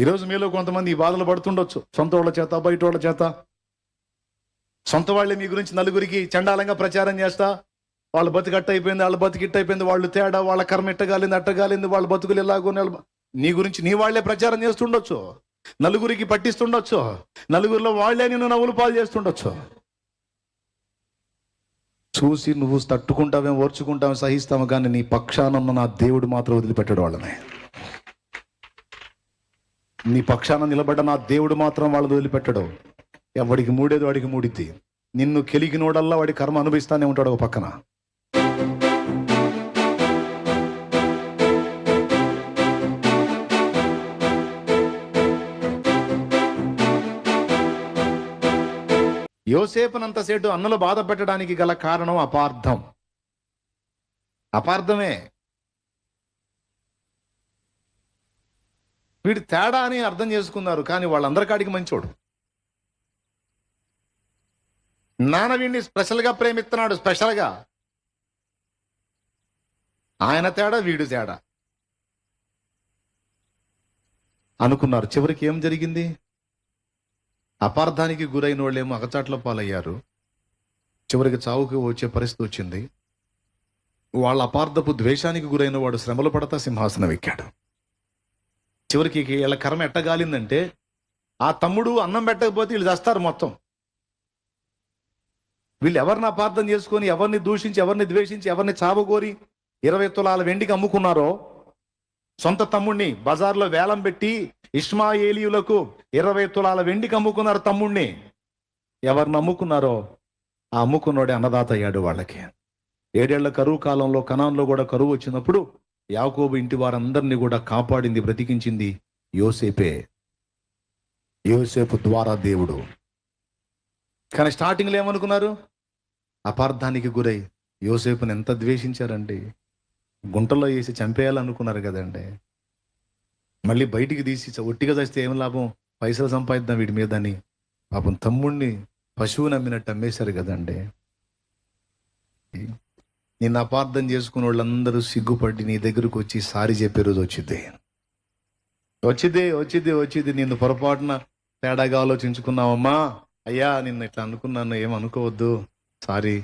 ఈరోజు మీలో కొంతమంది ఈ బాధలు పడుతుండొచ్చు. సొంత వాళ్ళ చేత బయట వాళ్ళ చేత. సొంత వాళ్ళే మీ గురించి నలుగురికి చండాలంగా ప్రచారం చేస్తా. వాళ్ళ బతుకు అట్ట అయిపోయింది వాళ్ళ బతుకు ఇట్ట అయిపోయింది వాళ్ళు తేడా వాళ్ళ కర్మ ఇట్టగాలింది అట్టగాలింది వాళ్ళ బతుకులు ఎలాగో నీ గురించి నీ వాళ్ళే ప్రచారం చేస్తుండొచ్చు. నలుగురికి పట్టిస్తుండొచ్చు. నలుగురిలో వాళ్ళే నిన్ను నవ్వులు పాలు చేస్తుండొచ్చు. చూసి నువ్వు తట్టుకుంటావేం ఓర్చుకుంటావేం సహిస్తావు కానీ నీ పక్షానన్న నా దేవుడు మాత్రం వదిలిపెట్టడు వాళ్ళని. నీ పక్షాన నిలబడ్డ నా దేవుడు మాత్రం వాళ్ళని వదిలిపెట్టడు. ఎవడికి మూడేది వాడికి మూడిద్ది. నిన్ను కెలిగినోడల్లా వాడి కర్మ అనుభవిస్తానే ఉంటాడు ఒక పక్కన. యోసేపునంతసేటు అన్నలు బాధ పెట్టడానికి గల కారణం అపార్థం. అపార్థమే. వీడు తేడా అని అర్థం చేసుకున్నారు కానీ వాళ్ళందరికాడికి మంచోడు. నాన్న వీడిని స్పెషల్గా ప్రేమిస్తున్నాడు స్పెషల్గా. ఆయన తేడా వీడు తేడా. అనుకున్నారు చివరికి ఏం జరిగింది? అపార్థానికి గురైన వాళ్ళేమో అగచాట్ల పాలయ్యారు. చివరికి చావుకి వచ్చే పరిస్థితి వచ్చింది. వాళ్ళ అపార్థపు ద్వేషానికి గురైన వాడు శ్రమలు పడతా సింహాసనం ఎక్కాడు. చివరికి వీళ్ళ కర్మ ఎట్టగాలిందంటే ఆ తమ్ముడు అన్నం పెట్టకపోతే వీళ్ళు చేస్తారు మొత్తం. వీళ్ళు ఎవరిని అపార్థం చేసుకొని ఎవరిని దూషించి ఎవరిని ద్వేషించి ఎవరిని చావగోరి ఇరవై తులాల వెండికి అమ్ముకున్నారో సొంత తమ్ముణ్ణి బజార్లో వేలం పెట్టి ఇష్మాయేలీయులకు ఇరవై తులాల వెండికి అమ్ముకున్నారు తమ్ముణ్ణి. ఎవరిని అమ్ముకున్నారో ఆ అమ్ముకున్నోడే అన్నదాత అయ్యాడు వాళ్ళకి. ఏడేళ్ళ కరువు కాలంలో కణాన్లో కూడా కరువు వచ్చినప్పుడు యాకోబు ఇంటి వారందరినీ కూడా కాపాడింది బ్రతికించింది యోసేపే. యోసేపు ద్వారా దేవుడు. కానీ స్టార్టింగ్లో ఏమనుకున్నారు? అపార్థానికి గురై యోసేపుని ఎంత ద్వేషించారండి గుంటలో వేసి చంపేయాలనుకున్నారు కదండి. మళ్ళీ బయటికి తీసి ఒట్టిగా చేస్తే ఏం లాభం? పైసలు సంపాదిద్దాం వీడి మీద అని పాపం తమ్ముణ్ణి పశువుని అమ్మినట్టు అమ్మేశారు కదండి. నిన్ను అపార్థం చేసుకున్న వాళ్ళందరూ సిగ్గుపడి నీ దగ్గరకు వచ్చి సారి చెప్పే రోజు వచ్చింది వచ్చింది వచ్చింది వచ్చింది నిన్ను పొరపాటున తేడాగా ఆలోచించుకున్నావమ్మా. అయ్యా నిన్ను ఇట్లా అనుకున్నాను ఏమనుకోవద్దు అనుకోవద్దు. సారీ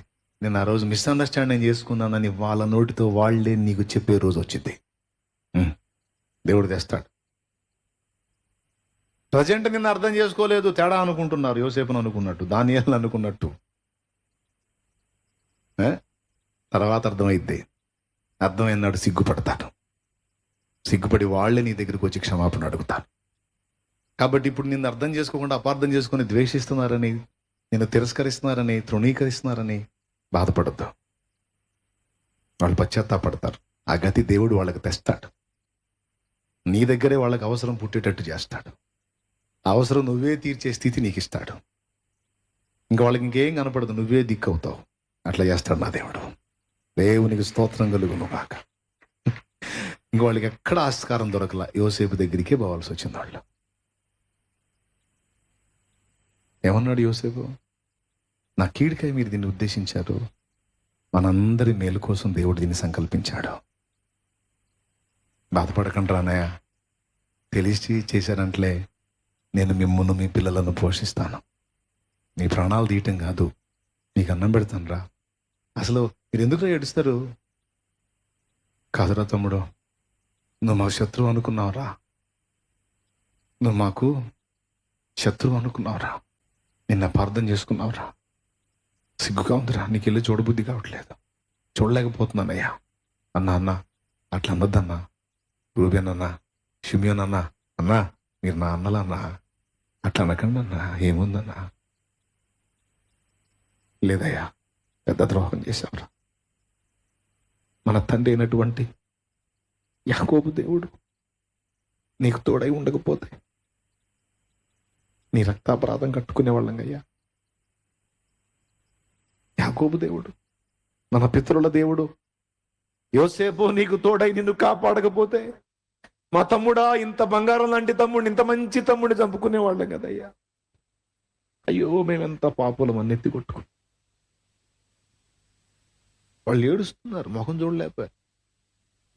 నేను ఆ రోజు మిస్అండర్స్టాండింగ్ చేసుకున్నానని వాళ్ళ నోటితో వాళ్ళే నీకు చెప్పే రోజు వచ్చింది దేవుడు తెస్తాడు. ప్రజెంట్ నిన్ను అర్థం చేసుకోలేదు తేడా అనుకుంటున్నారు. యోసేపును అనుకున్నట్టు దానియాలను అనుకున్నట్టు. తర్వాత అర్థమైద్ది. అర్థమైనాడు సిగ్గుపడతాడు సిగ్గుపడి వాళ్ళే నీ దగ్గరికి వచ్చి క్షమాపణ అడుగుతాను కాబట్టి ఇప్పుడు నిన్ను అర్థం చేసుకోకుండా అపార్థం చేసుకుని ద్వేషిస్తున్నారని నిన్ను తిరస్కరిస్తున్నారని తృణీకరిస్తున్నారని బాధపడద్దు. వాళ్ళు పశ్చాత్తాపడతారు. ఆ గతి దేవుడు వాళ్ళకి తెస్తాడు. నీ దగ్గరే వాళ్ళకి అవసరం పుట్టేటట్టు చేస్తాడు. అవసరం నువ్వే తీర్చే స్థితి నీకు ఇస్తాడు ఇంకా వాళ్ళకి ఇంకేం కనపడదు నువ్వే దిక్కు అవుతావు. అట్లా చేస్తాడు నా దేవుడు. దేవునికి స్తోత్రం కలుగును కాక ఇంక వాళ్ళకి ఎక్కడ ఆస్కారం దొరకల యోసేపు దగ్గరికే పోవాల్సి వచ్చింది వాళ్ళు. ఏమన్నాడు యోసేపు? నా కీడికై మీరు దీన్ని ఉద్దేశించారు మనందరి మేలు కోసం దేవుడు దీన్ని సంకల్పించాడు. బాధపడకండి రానయ్య తెలిసి చేశారంట్లే నేను మిమ్మల్ని మీ పిల్లలను పోషిస్తాను. మీ ప్రాణాలు తీయటం కాదు మీకు అన్నం పెడతాను రా. అసలు మీరు ఎందుకు ఏడుస్తారు? కాదురా తమ్ముడు నువ్వు మా శత్రువు అనుకున్నావురా. నువ్వు మాకు శత్రువు అనుకున్నావురా. నిన్న అపార్థం చేసుకున్నావురా. సిగ్గుగా ఉందిరా నీకు వెళ్ళి చూడబుద్ధి కావట్లేదు. చూడలేకపోతున్నానయ్యా. అన్నా అన్న అట్లా అన్నదన్నా రూబేన్ అన్నా షిమియోన్ అన్నా అన్నా మీరు నా అన్నలన్నా అట్లా అనకండి అన్నా ఏముందన్నా. లేదయ్యా. పెద్ద ద్రోహం చేశావురా. మన తండ్రి అయినటువంటి యాకోబు దేవుడు నీకు తోడై ఉండకపోతే నీ రక్తాపరాధం కట్టుకునే వాళ్ళం అయ్యా. యాకోబు దేవుడు మన పితరుల దేవుడు యోసేపు నీకు తోడై నిన్ను కాపాడకపోతే మా తమ్ముడా ఇంత బంగారం లాంటి తమ్ముడిని ఇంత మంచి తమ్ముడిని చంపుకునే వాళ్ళం కదయ్యా. అయ్యో మేమెంత పాపులం అన్నెత్తి ఎత్తి వాళ్ళు ఏడుస్తున్నారు మొహం చూడలేకపోయారు.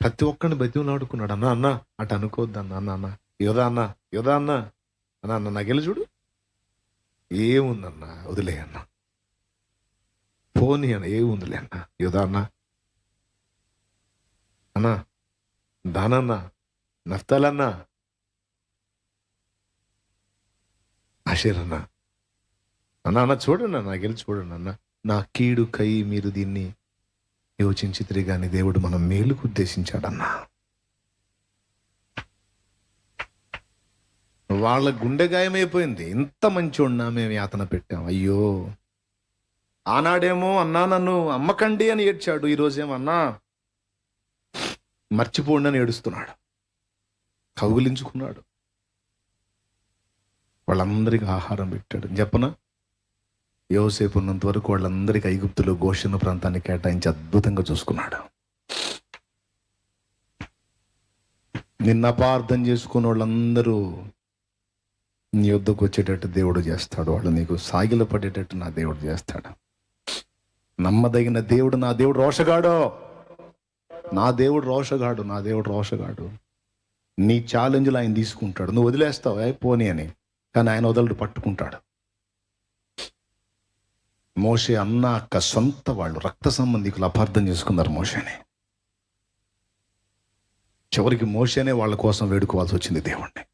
ప్రతి ఒక్కరిని బతిమలాడుకున్నాడు అన్న అన్న అటు అనుకోవద్దు అన్న అన్న అన్న యోధా అన్న యోధా అన్న అన్న అన్న నాకెళ్ళి చూడు. ఏముందన్న వదిలే అన్న. పోనీ అన్న ఏముందిలే అన్న యోధా అన్న. అన్న దానన్న నఫ్తాలన్న. ఆశీర్ అన్న అన్న అన్న చూడండి అన్న గెలిచి చూడండి అన్న నా కీడు కై మీరు దీన్ని యోచించితిరి కానీ దేవుడు మనం మేలుకు ఉద్దేశించాడన్నా. వాళ్ళ గుండె గాయమైపోయింది. ఇంత మంచోడినా మేము యాతన పెట్టాం. అయ్యో. ఆనాడేమో అన్నా నన్ను అమ్మకండి అని ఏడ్చాడు. ఈరోజేమన్నా మర్చిపోండి అని ఏడుస్తున్నాడు. కౌగులించుకున్నాడు. వాళ్ళందరికీ ఆహారం పెట్టాడు. చెప్పన? యోసేపు ఉన్నంత వరకు వాళ్ళందరికీ ఐగుప్తులు గోషణ ప్రాంతాన్ని కేటాయించి అద్భుతంగా చూసుకున్నాడు. నిన్న అపార్థం చేసుకున్న వాళ్ళందరూ నీ యుద్ధకు వచ్చేటట్టు దేవుడు చేస్తాడు. వాళ్ళు నీకు సాగిల పడేటట్టు నా దేవుడు చేస్తాడు. నమ్మదగిన దేవుడు నా దేవుడు రోషగాడు. నా దేవుడు రోషగాడు నా దేవుడు రోషగాడు. నీ ఛాలెంజ్లు ఆయన తీసుకుంటాడు. నువ్వు వదిలేస్తావు పోనీ అని. కానీ ఆయన వదలడు పట్టుకుంటాడు. మోషే అన్న అక్క సొంత వాళ్ళు రక్త సంబంధికులు అపార్థం చేసుకున్నారు మోషేని. చివరికి మోషేనే వాళ్ళ కోసం వేడుకోవాల్సి వచ్చింది దేవుణ్ణి.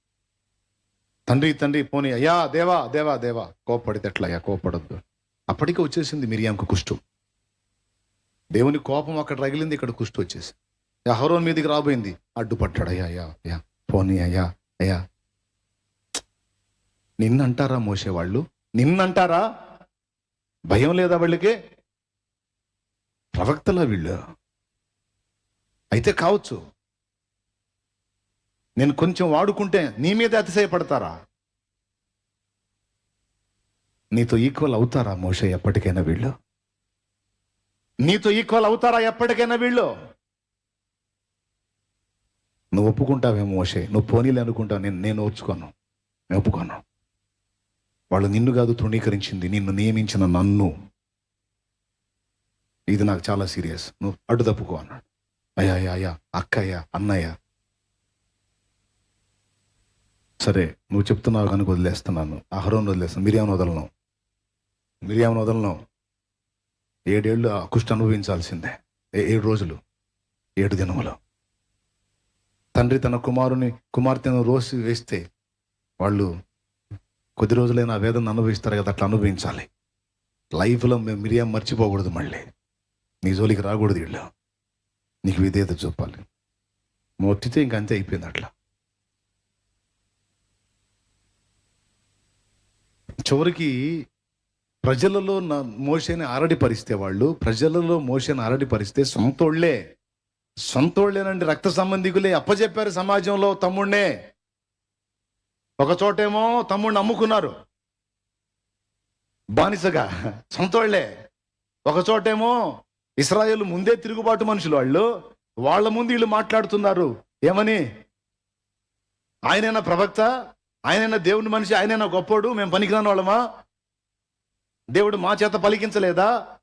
తండ్రి తండ్రి పోనీ అయ్యా దేవా దేవా దేవా కోపడితే ఎట్లయ్యా కోపడద్దు అప్పటికే వచ్చేసింది మిరియాంకు కుష్టు. దేవుని కోపం అక్కడ రగిలింది ఇక్కడ కుష్టు వచ్చేసి హరోన్ మీదకి రాబోయింది. అడ్డుపట్టాడు అయ్యా అయ్యా అయ్యా పోనీ అయ్యా అయ్యా. నిన్నంటారా మోసేవాళ్ళు నిన్నంటారా? భయం లేదా వాళ్ళకి? ప్రవక్తలా వీళ్ళు? అయితే కావచ్చు. నేను కొంచెం వాడుకుంటే నీ మీద అతిశయపడతారా? నీతో ఈక్వల్ అవుతారా మోష ఎప్పటికైనా వీళ్ళు? నీతో ఈక్వల్ అవుతారా ఎప్పటికైనా వీళ్ళు? నువ్వు ఒప్పుకుంటావేమో మోషే. నువ్వు పోనీలే అనుకుంటావు నేను నేను ఒచ్చుకోను నేను ఒప్పుకోను. వాళ్ళు నిన్ను కాదు తృణీకరించింది నిన్ను నియమించిన నన్ను. ఇది నాకు చాలా సీరియస్. నువ్వు అడ్డు తప్పుకో అన్నాడు. అయ్యా అయ్యా అయ్యా అక్కయ్య అన్నయ్య. సరే నువ్వు చెప్తున్నావు కనుక వదిలేస్తున్నాను. అహరోన్ వదిలేస్తాను మిరియాను వదలను. మిరియాను వదలను. ఏడేళ్ళు ఆ కుష్టి అనుభవించాల్సిందే. ఏ- ఏడు రోజులు ఏడు దినములు. తండ్రి తన కుమారుని కుమార్తెను రోసి వేస్తే వాళ్ళు కొద్ది రోజులైనా ఆ వేదన అనుభవిస్తారు కదా అట్లా అనుభవించాలి. లైఫ్లో మేము మిరియాం మర్చిపోకూడదు మళ్ళీ. నీ జోలికి రాకూడదు వీళ్ళు. నీకు విధేయత చూపాలి. మొత్తితే ఇంక అంతే అయిపోయింది అట్లా. చివరికి ప్రజలలో నా మోషేని ఆరడి పరిస్తే వాళ్ళు ప్రజలలో మోసేని ఆరడి పరిస్తే సొంతోళ్ళే సొంతోళ్ళేనండి రక్త సంబంధికులే అప్పచెప్పారు సమాజంలో తమ్ముడినే. ఒక చోటేమో తమ్ముడిని అమ్ముకున్నారు. బానిసగా సొంతోళ్ళే ఒక చోటేమో ఇస్రాయేల్ ముందే తిరుగుబాటు మనుషులు వాళ్ళు వాళ్ళ ముందు వీళ్ళు మాట్లాడుతున్నారు. ఏమని? ఆయనైనా ప్రవక్త ఆయనైనా దేవుని మనిషి ఆయనైనా గొప్పోడు మేము పనికిరాని వాళ్ళమా? దేవుడు మా చేత పలికించలేదా?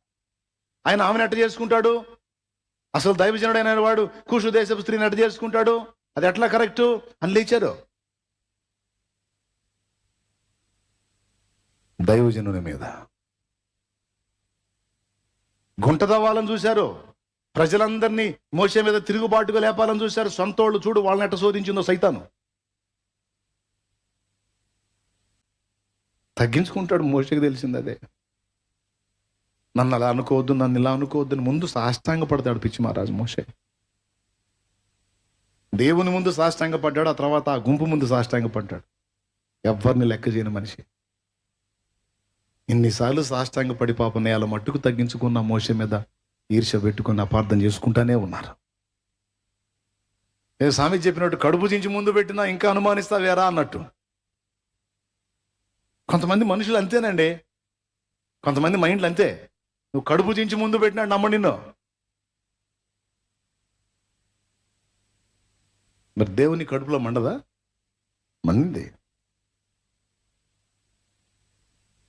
ఆయన ఆమెను ఎట్ట చేసుకుంటాడు? అసలు దైవజనుడైన వాడు కూషు దేశపు స్త్రీని ఎట్ట చేసుకుంటాడు? అది ఎట్లా కరెక్టు? అని లేచారు. దైవజనుని మీద. గుంట తవ్వాలని చూశారు. ప్రజలందరినీ మోసే మీద తిరుగుబాటుగా లేపాలని చూశారు. సొంతోళ్ళు చూడు వాళ్ళని ఎట్ట శోధించిందో సైతాను. తగ్గించుకుంటాడు మోసకి తెలిసింది అదే. నన్ను అలా అనుకోవద్దు నన్ను ఇలా అనుకోవద్దు ముందు సాష్టాంగ పడతాడు పిచ్చి మహారాజు మోసే దేవుని ముందు సాష్టాంగ పడ్డాడు ఆ తర్వాత ఆ గుంపు ముందు సాష్టాంగ పడ్డాడు ఎవరిని లెక్క చేయని మనిషి. ఇన్నిసార్లు సాష్టాంగ పడి పాప నేల మట్టుకు తగ్గించుకున్న మోస మీద ఈర్ష పెట్టుకుని అపార్థం చేసుకుంటానే ఉన్నారు. నేను స్వామి చెప్పినట్టు కడుపు చించి ముందు పెట్టినా ఇంకా అనుమానిస్తావేరా అన్నట్టు. కొంతమంది మనుషులు అంతేనండి. కొంతమంది మైండ్లు అంతే. నువ్వు కడుపు చించి ముందు పెట్టినాడు నమ్మ నిన్ను. మరి దేవుని కడుపులో మండదా? మండింది.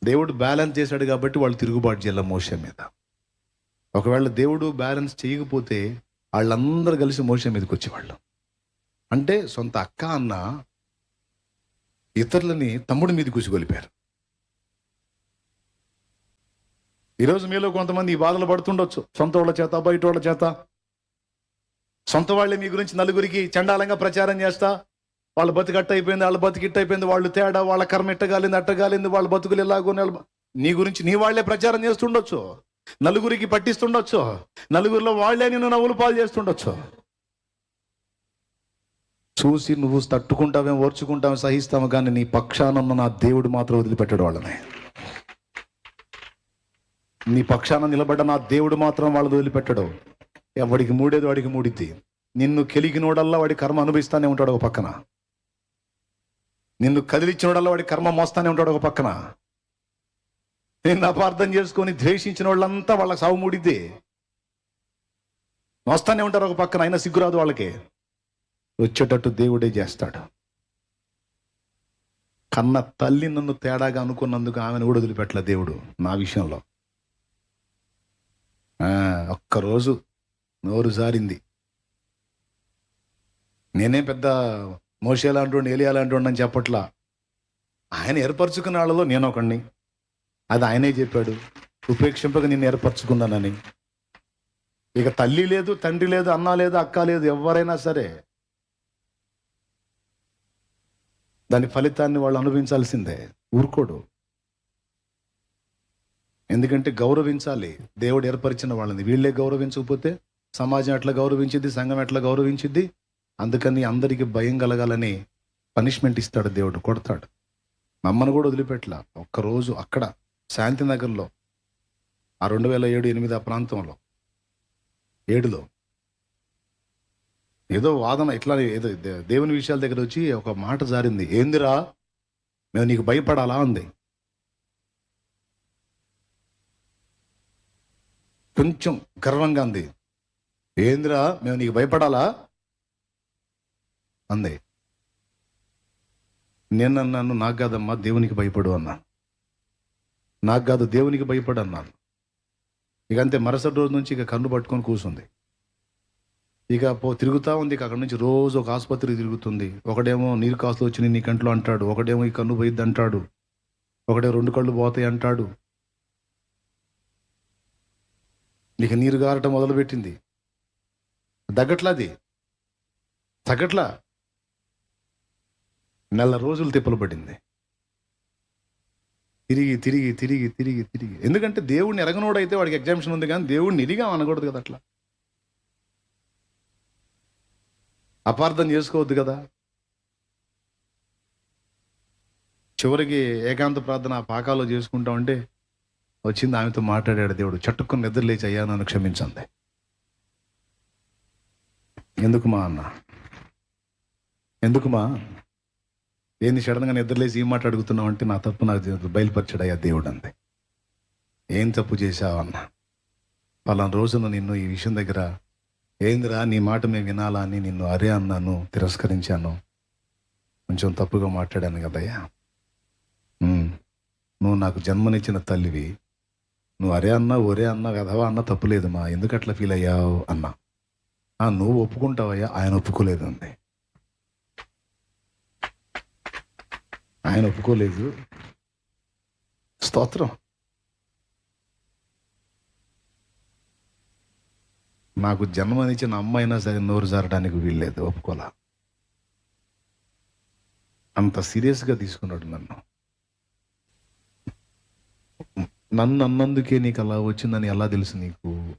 దేవుడు బ్యాలెన్స్ చేశాడు కాబట్టి వాళ్ళు తిరుగుబాటు చేయాలి మోస మీద. ఒకవేళ దేవుడు బ్యాలెన్స్ చేయకపోతే వాళ్ళందరూ కలిసి మోస మీదకి వచ్చేవాళ్ళు. అంటే సొంత అక్క అన్న ఇతరులని తమ్ముడి మీద కూసిగొలిపారు ఈరోజు మీలో కొంతమంది ఈ బాధలు పడుతుండొచ్చు. సొంత వాళ్ళ చేత బయట వాళ్ళ చేత. సొంత వాళ్ళే మీ గురించి నలుగురికి చండాలంగా ప్రచారం చేస్తా. వాళ్ళ బతుకు అట్ట అయిపోయింది వాళ్ళ బతుకు ఇట్ట అయిపోయింది వాళ్ళు తేడా వాళ్ళ కర్మ ఇట్టగాలింది అట్టగాలింది వాళ్ళ బతుకులు ఎలాగో నీ గురించి నీ వాళ్ళే ప్రచారం చేస్తుండొచ్చు. నలుగురికి పట్టిస్తుండొచ్చు. నలుగురిలో వాళ్ళే నిన్ను నవ్వులు పాలు చేస్తుండొచ్చు. చూసి నువ్వు తట్టుకుంటావేం ఓర్చుకుంటావే సహిస్తావు కానీ నీ పక్షానన్న నా దేవుడు మాత్రం వదిలిపెట్టాడు వాళ్ళని. నీ పక్షాన నిలబడ్డ నా దేవుడు మాత్రం వాళ్ళని వదిలిపెట్టడు. ఎవడికి మూడేది వాడికి మూడిద్ది. నిన్ను కెలిగినోడల్లా వాడి కర్మ అనుభవిస్తానే ఉంటాడు ఒక పక్కన. నిన్ను కదిలిచ్చినోడల్లా వాడి కర్మ మోస్తానే ఉంటాడు ఒక పక్కన. నిన్ను అపార్థం చేసుకొని ద్వేషించిన వాళ్ళంతా వాళ్ళకి సాగు మూడిద్ది. మోస్తానే ఉంటారు ఒక పక్కన అయినా సిగ్గురాదు వాళ్ళకి. వచ్చేటట్టు దేవుడే చేస్తాడు. కన్న తల్లి నన్ను తేడాగా అనుకున్నందుకు ఆమెను కూడా వదిలిపెట్టలే దేవుడు నా విషయంలో. ఆ, ఒక్కరోజు నోరు జారింది. నేనే పెద్ద మోసేలాంటి ఏలియాలాంటి అని చెప్పట్లా. ఆయన ఏర్పరచుకున్న వాళ్ళలో నేను ఒకడిని అది ఆయనే చెప్పాడు. ఉపేక్షింపక నేను ఏర్పరచుకున్నానని. ఇక తల్లి లేదు తండ్రి లేదు అన్న లేదు అక్క లేదు ఎవరైనా సరే. దాని ఫలితాన్ని వాళ్ళు అనుభవించాల్సిందే. ఊరుకోడు. ఎందుకంటే గౌరవించాలి. దేవుడు ఏర్పరిచిన వాళ్ళని. వీళ్ళే గౌరవించకపోతే సమాజం ఎట్లా గౌరవించిద్ది సంఘం ఎట్లా గౌరవించిద్ది? అందుకని అందరికీ భయం కలగాలని పనిష్మెంట్ ఇస్తాడు దేవుడు కొడతాడు. మమ్మను కూడా వదిలిపెట్టలా ఒక్కరోజు అక్కడ శాంతినగర్లో ఆ రెండు వేల ఏడు ఎనిమిది ఆ ప్రాంతంలో ఏడులో ఏదో వాదన ఇట్లా ఏదో దే- దేవుని విషయాల దగ్గర వచ్చి ఒక మాట జారింది. ఏందిరా? మేము నీకు భయపడాలా? అంది. కొంచెం గర్వంగా అంది. ఏందిరా? మేము నీకు భయపడాలా? అంది. నేను అన్నాను నాకు కాదమ్మా దేవునికి భయపడు అన్నా నాకు కాదు దేవునికి భయపడు అన్నాను. ఇక అంతే మరుసటి రోజు నుంచి ఇక కన్ను పట్టుకొని కూర్చుంది ఇక పో తిరుగుతూ ఉంది ఇక అక్కడ నుంచి రోజు ఒక ఆసుపత్రికి తిరుగుతుంది. ఒకడేమో నీరు కాసులు వచ్చి నీ కంట్లో అంటాడు ఒకడేమో ఈ కన్ను పోయిద్ది అంటాడు ఒకడే రెండు కళ్ళు పోతాయి అంటాడు. ఇక నీరు గారటం మొదలుపెట్టింది. దగ్గట్లా అది? తగ్గట్లా? నెల రోజులు తిప్పలు పడింది. తిరిగి తిరిగి తిరిగి తిరిగి తిరిగి. ఎందుకంటే దేవుడిని ఎరగనోడైతే వాడికి ఎగ్జామిషన్ ఉంది కానీ దేవుడిని ఇరిగా అనకూడదు కదా అట్లా. అపార్థం చేసుకోవద్దు కదా. చివరికి ఏకాంత ప్రార్థన ఆ పాకాలో చేసుకుంటా ఉంటే వచ్చింది ఆమెతో మాట్లాడాడు దేవుడు చట్టుకుని నిద్ర లేచి అయ్యా నన్ను క్షమించండి. ఎందుకు మా అన్న? ఎందుకు మా ఏంది సడన్గా నిద్రలేసి ఈ మాట అడుగుతున్నావు అంటే నా తప్పు నాకు బయలుపరచడయ్యా దేవుడు అంది. ఏం తప్పు చేశావన్న పలానా రోజున నిన్ను ఈ విషయం దగ్గర ఏందిరా నీ మాట మేము వినాలా అని నిన్ను అరే అన్నాను తిరస్కరించాను. కొంచెం తప్పుగా మాట్లాడాను కదయ్యా నువ్వు నాకు జన్మనిచ్చిన తల్లివి. నువ్వు అరే అన్నా ఒరే అన్నా వెధవా అన్నా తప్పులేదు మా. ఎందుకు అట్లా ఫీల్ అయ్యావు అన్నా? నువ్వు ఒప్పుకుంటావయ్యా ఆయన ఒప్పుకోలేదు ఆయన ఒప్పుకోలేదు. స్తోత్రం. నాకు జన్మనిచ్చిన అమ్మైనా అయినా సరే నోరు జారడానికి వీల్లేదు ఒప్పుకోలా. అంత సీరియస్గా తీసుకున్నాడు నన్ను. నన్ను అన్నందుకే నీకు అలా వచ్చిందని ఎలా తెలుసు నీకు?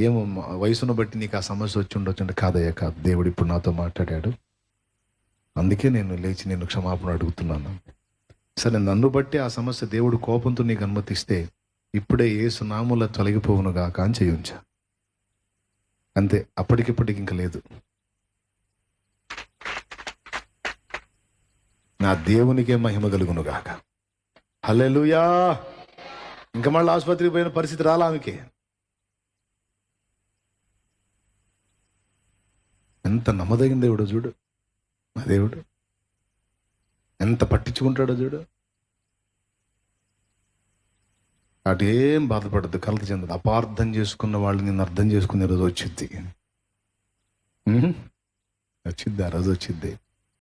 ఏమో వయసును బట్టి నీకు ఆ సమస్య వచ్చి ఉండొచ్చు కాదయ్యా కాదు. దేవుడు ఇప్పుడు నాతో మాట్లాడాడు. అందుకే నేను లేచి నేను క్షమాపణ అడుగుతున్నాను. సరే నన్ను బట్టి ఆ సమస్య దేవుడు కోపంతో నీకు అనుమతిస్తే ఇప్పుడే ఏ సునాముల తొలగిపోవును గాక అని చేయించా. అంతే అప్పటికిప్పటికి ఇంక లేదు. నా దేవునికే మహిమ కలుగును గాక. హల్లెలూయా! ఇంకా మళ్ళీ ఆసుపత్రికి పోయిన పరిస్థితి రాలా ఆమెకి? ఎంత నమ్మదగిన దేవుడు చూడు. మా దేవుడు. ఎంత పట్టించుకుంటాడో చూడు. అటు ఏం బాధపడద్దు కలత చెందదు అపార్థం చేసుకున్న వాళ్ళు నిన్ను అర్థం చేసుకునే రోజు వచ్చింది వచ్చిద్ది ఆ రోజు వచ్చింది